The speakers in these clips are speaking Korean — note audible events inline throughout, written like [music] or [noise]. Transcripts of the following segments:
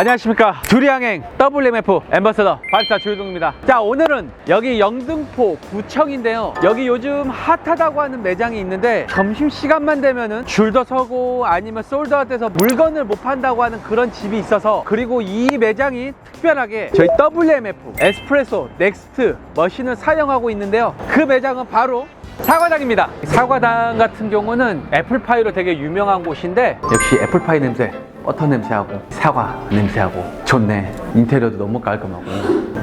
안녕하십니까. 두리항행 WMF 엠버서더 발사 조유동입니다. 자 오늘은 여기 영등포 구청인데요. 여기 요즘 핫하다고 하는 매장이 있는데 점심시간만 되면은 줄도 서고 아니면 솔드아웃돼서 물건을 못 판다고 하는 그런 집이 있어서 그리고 이 매장이 특별하게 저희 WMF 에스프레소 넥스트 머신을 사용하고 있는데요. 그 매장은 바로 사과당입니다. 사과당 같은 경우는 애플파이로 되게 유명한 곳인데 역시 애플파이 냄새, 버터 냄새하고 사과 냄새하고 좋네. 인테리어도 너무 깔끔하고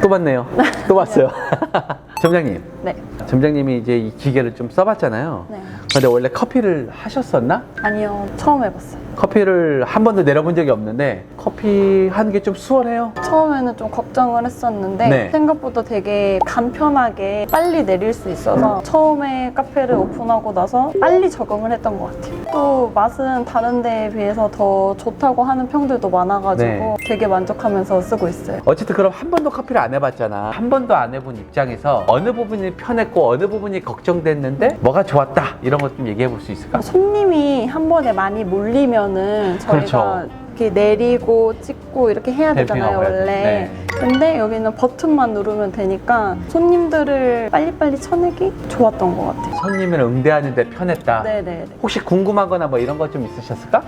또 봤네요. 또 봤어요. [laughs] 점장님, 네. 점장님이 이제 이 기계를 좀 써봤잖아요. 네. 근데 원래 커피를 하셨었나? 아니요. 처음 해봤어요. 커피를 한 번도 내려본 적이 없는데 커피 하는 게 좀 수월해요. 처음에는 좀 걱정을 했었는데 네. 생각보다 되게 간편하게 빨리 내릴 수 있어서 처음에 카페를 오픈하고 나서 빨리 적응을 했던 것 같아요. 또 맛은 다른 데에 비해서 더 좋다고 하는 평들도 많아가지고 네. 되게 만족하면서 쓰고 있어요. 어쨌든 그럼 한 번도 커피를 안 해봤잖아. 한 번도 안 해본 입장에서 어느 부분이 편했고 어느 부분이 걱정됐는데 뭐가 좋았다 이런 것 좀 얘기해 볼 수 있을까? 손님이 한 번에 많이 몰리면은 저희가 그렇죠. 이렇게 내리고 찍고 이렇게 해야 되잖아요 원래 돼. 근데 여기는 버튼만 누르면 되니까 손님들을 빨리빨리 쳐내기 좋았던 것 같아요 손님을 응대하는데 편했다. 네네네 혹시 궁금한 거나 뭐 이런 거 좀 있으셨을까?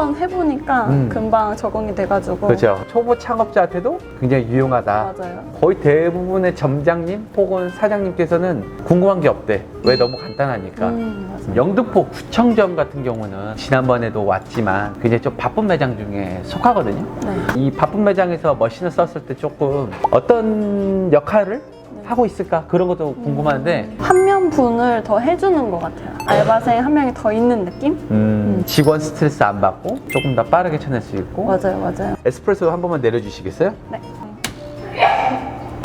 한번 해보니까 음. 금방 적응이 돼가지고 그죠. 초보 창업자한테도 굉장히 유용하다. 맞아요 거의 대부분의 점장님 혹은 사장님께서는 궁금한 게 없대. 왜 너무 간단하니까. 음, 맞아요. 영등포 구청점 같은 경우는 지난번에도 왔지만 굉장히 좀 바쁜 매장 중에 속하거든요. 네. 이 바쁜 매장에서 머신을 썼을 때 조금 어떤 역할을 네. 하고 있을까 그런 것도 궁금한데 한 명 분을 더 해주는 것 같아요 알바생 한 명이 더 있는 느낌? 음, 직원 스트레스 안 받고 조금 더 빠르게 쳐낼 수 있고 맞아요 맞아요 에스프레소 한 번만 내려주시겠어요? 네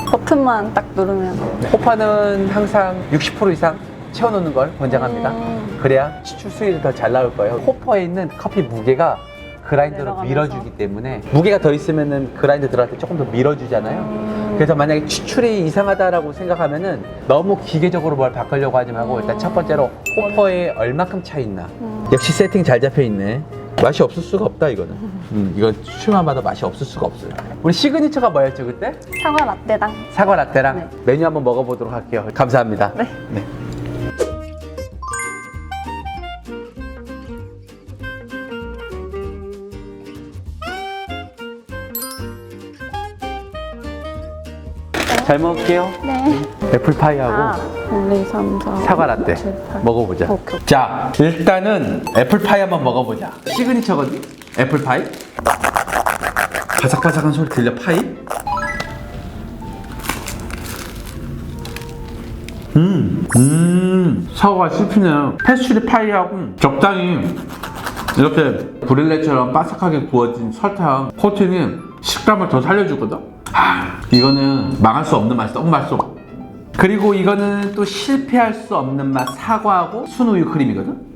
버튼만 딱 누르면 호파는 항상 60% 이상 채워놓는 걸 권장합니다. 음. 그래야 추출 수율이 더 잘 나올 거예요. 호퍼에 있는 커피 무게가 그라인더로 내려가면서. 밀어주기 때문에 무게가 더 있으면은 그라인더 들어갈 때 조금 더 밀어주잖아요. 음. 그래서 만약에 추출이 이상하다라고 생각하면은 너무 기계적으로 뭘 바꾸려고 하지 말고 일단 첫 번째로 호퍼에 얼마큼 차 있나. 음. 역시 세팅 잘 잡혀 있네. 맛이 없을 수가 없다 이거는. 음, 이건 추출만 봐도 맛이 없을 수가 없어요. 우리 시그니처가 뭐였죠 그때? 사과 라떼당 사과 라떼랑 네. 메뉴 한번 먹어보도록 할게요. 감사합니다. 네. 잘 먹을게요. 네. 애플파이하고 아, 1, 2, 3, 4. 사과 라떼 7, 8. 먹어보자. 오케이. 자, 일단은 애플파이 한번 먹어보자. 시그니처거든? 애플파이? 바삭바삭한 소리 들려, 파이? 음, 음, 사과가 씹히네요. 패스츄리 파이하고 적당히 이렇게 브릴레처럼 바삭하게 구워진 설탕 코팅이 식감을 더 살려주거든. 아, 이거는 망할 수 없는 맛이 너무 맛있어. 그리고 이거는 또 실패할 수 없는 맛 사과하고 순우유 크림이거든.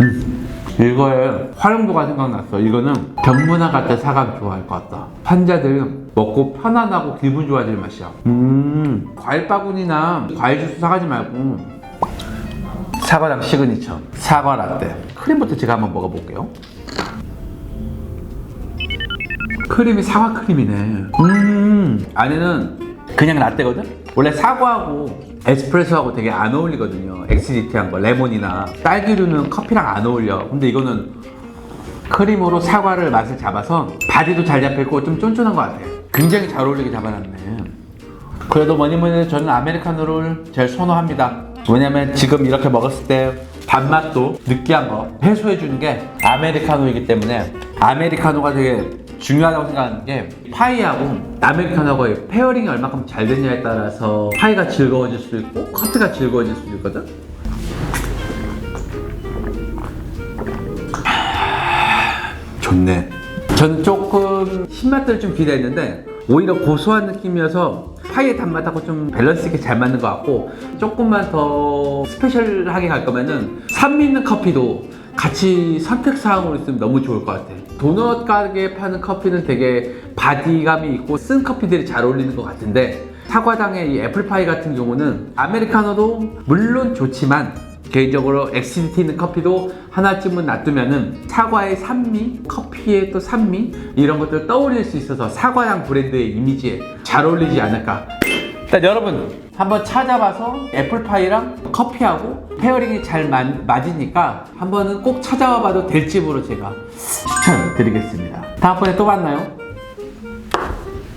음, 이거에 활용도가 생각났어. 이거는 병문안 갈 때 사가면 좋아할 것 같다. 환자들 먹고 편안하고 기분 좋아질 맛이야. 음, 과일 바구니나 과일 주스 사가지 말고 사과랑 시그니처 사과 라떼 크림부터 제가 한번 먹어볼게요. 크림이 사과 크림이네. 음, 안에는 그냥 라떼거든? 원래 사과하고 에스프레소하고 되게 안 어울리거든요. 엑시디티한 거, 레몬이나. 딸기류는 커피랑 안 어울려. 근데 이거는 크림으로 사과를 맛을 잡아서 바디도 잘 잡혔고 좀 쫀쫀한 것 같아요. 굉장히 잘 어울리게 잡아놨네. 그래도 뭐니 뭐니 해도 저는 아메리카노를 제일 선호합니다. 왜냐면 지금 이렇게 먹었을 때 단맛도 느끼한 거 해소해 주는 게 아메리카노이기 때문에 아메리카노가 되게 중요하다고 생각하는 게 파이하고 아메리카노하고의 페어링이 얼마큼 잘 됐냐에 따라서 파이가 즐거워질 수도 있고 커피가 즐거워질 수도 있거든. 좋네. 전 조금 신맛들을 좀 기대했는데 오히려 고소한 느낌이어서 파이의 단맛하고 좀 밸런스 있게 잘 맞는 것 같고 조금만 더 스페셜하게 갈 거면은 산미 있는 커피도 같이 선택 사항으로 있으면 너무 좋을 것 같아. 도넛 가게에 파는 커피는 되게 바디감이 있고 쓴 커피들이 잘 어울리는 것 같은데 사과당의 이 애플파이 같은 경우는 아메리카노도 물론 좋지만 개인적으로 엑시디티 있는 커피도 하나쯤은 놔두면은 사과의 산미, 커피의 또 산미 이런 것들을 떠올릴 수 있어서 사과향 브랜드의 이미지에 잘 어울리지 않을까. 일단 여러분 한번 찾아봐서 애플파이랑 커피하고 페어링이 잘 마- 맞으니까 한번은 꼭 찾아와 봐도 될 집으로 제가 추천드리겠습니다. 다음번에 또 만나요.